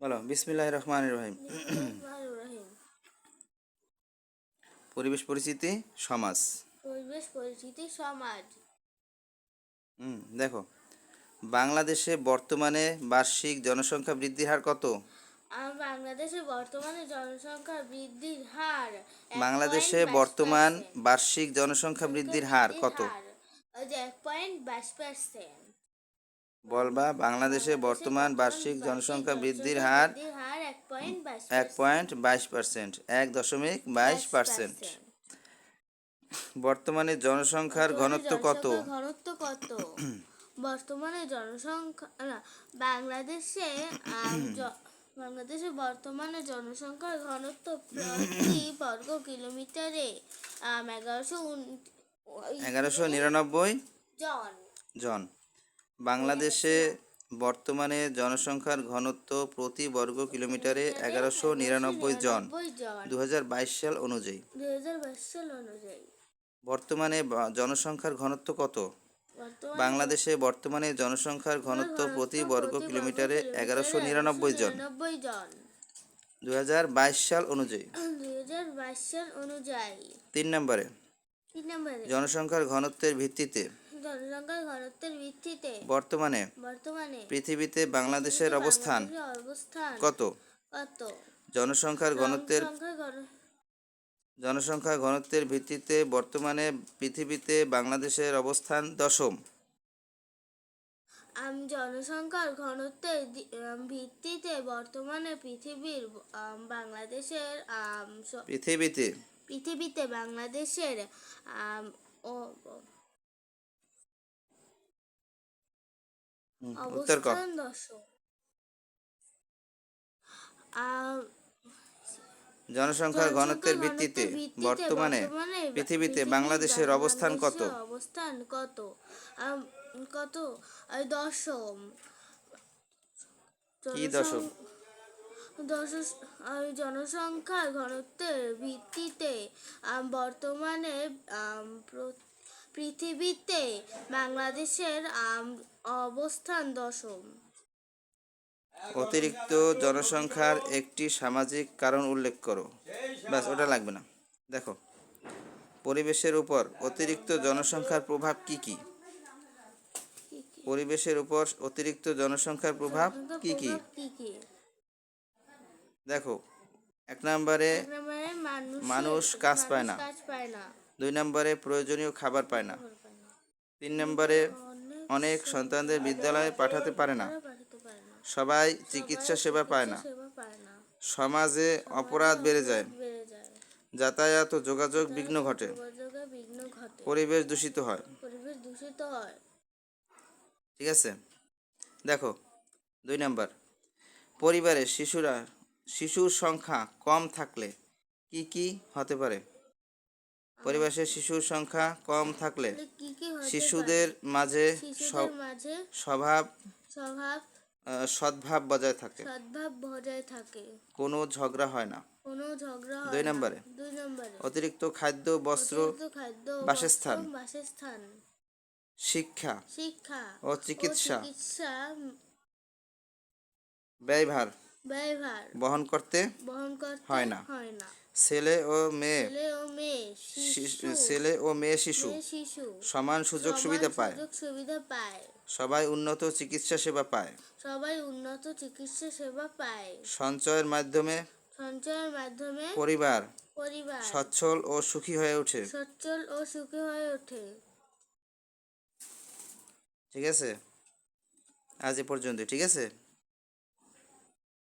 বলো বিসমিল্লাহ রহমান রহিম। পরিবেশ পরিস্থিতি সমাজ। পরিবেশ সমাজ। হুম দেখো বাংলাদেশে বর্তমানে বার্ষিক জনসংখ্যা বৃদ্ধির হার কত? বাংলাদেশে বর্তমানে জনসংখ্যা বৃদ্ধির হার বাংলাদেশে বর্তমান বার্ষিক জনসংখ্যা বৃদ্ধির হার কত? এক পয়েন্ট বাইশ পার্সেন্ট। বলবা বাংলাদেশে বর্তমান বার্ষিক জনসংখ্যা বৃদ্ধির হার এক পয়েন্ট বাইশ পার্সেন্ট এক দশমিক বাইশ পার্সেন্ট। বর্তমানে জনসংখ্যার ঘনত্ব কত? ঘনত্ব কত? বর্তমানে জনসংখ্যা বাংলাদেশে বাংলাদেশে বর্তমানে জনসংখ্যার ঘনত্ব প্রতি বর্গ কিলোমিটারে এগারোশো এগারোশো নিরানব্বই জন। জন। বাংলাদেশে বর্তমানে জনসংখ্যার ঘনত্ব প্রতি বর্গ কিলোমিটারে এগারোশো নিরানব্বই জন দু সাল অনুযায়ী। দুই হাজার বাইশ সাল অনুযায়ী। বর্তমানে জনসংখ্যার ঘনত্ব কত? বাংলাদেশে বর্তমানে জনসংখ্যার ঘনত্ব প্রতি বর্গ কিলোমিটারে এগারোশো নিরানব্বই জন। দু সাল অনুযায়ী। দুই হাজার বাইশ সাল অনুযায়ী। তিন নম্বরে। জনসংখ্যার ঘনত্বের ভিত্তিতে জনসংখ্যার ঘনত্বের ভিত্তিতে বর্তমানে বর্তমানে পৃথিবীতে বাংলাদেশের অবস্থান অবস্থান কত? কত? জনসংখ্যার ঘনত্বের জনসংখ্যার জনসংখ্যা ঘনত্বের ভিত্তিতে বর্তমানে পৃথিবীতে বাংলাদেশের অবস্থান দশম। আম, জনসংখ্যার ঘনত্বের ভিত্তিতে বর্তমানে পৃথিবীর বাংলাদেশের পৃথিবীতে পৃথিবীতে বাংলাদেশের ও- উত্তর ক দশম জনসংখ্যার ঘনত্বের ভিত্তিতে বর্তমানে পৃথিবীতে বাংলাদেশের অবস্থান কত অবস্থান কত কত দশম কি দশম? জনসং- জনসংখ্যার ঘনত্বের ভিত্তিতে বর্তমানে পৃথিবীতে বাংলাদেশের অবস্থান দশম। অতিরিক্ত জনসংখ্যার একটি সামাজিক কারণ উল্লেখ করো। ব্যাস ওটা লাগবে না। দেখো পরিবেশের উপর অতিরিক্ত জনসংখ্যার প্রভাব কি কি? পরিবেশের উপর অতিরিক্ত জনসংখ্যার প্রভাব কি কি? দেখো এক নম্বরে মানুষ কাজ পায় না। দুই নম্বরে প্রয়োজনীয় খাবার পায় না। তিন নম্বরে অনেক সন্তানদের বিদ্যালয়ে পাঠাতে পারে না। সবাই চিকিৎসা সেবা পায় না। সমাজে অপরাধ বেড়ে যায়। যাতায়াত ও যোগাযোগ বিঘ্ন ঘটে। পরিবেশ দূষিত হয়। ঠিক আছে? দেখো, দুই নম্বর। পরিবারে শিশুরা, শিশুর সংখ্যা কম থাকলে কি কি হতে পারে? পরিবেশে শিশুর সংখ্যা কম থাকলে শিশুদের মাঝে স্বভাব স্বভাব সদ্ভাব বজায় থাকে। সদ্ভাব বজায় থাকে। কোনো ঝগড়া হয় না। কোনো ঝগড়া হয় দুই নম্বরে। দুই নম্বরে। অতিরিক্ত খাদ্য বস্ত্র খাদ্য বাসস্থান। বাসস্থান। শিক্ষা শিক্ষা ও চিকিৎসা। চিকিৎসা। ব্যয়ভার। ব্যয়ভার। বহন করতে বহন করতে হয় না। হয় না। ছেলে ও মেয়ে। ছেলে ও মেয়ে শিশু- সমান সুযোগ সুবিধা পায়। সুবিধা পায়। সবাই উন্নত চিকিৎসা সেবা পায়। সবাই উন্নত চিকিৎসা সেবা পায়। সঞ্চয়ের মাধ্যমে সঞ্চয়ের মাধ্যমে পরিবার পরিবার সচ্ছল ও সুখী হয়ে ওঠে। সচ্ছল ও সুখী হয়ে ওঠে। ঠিক আছে? আজ এ পর্যন্ত ঠিক আছে?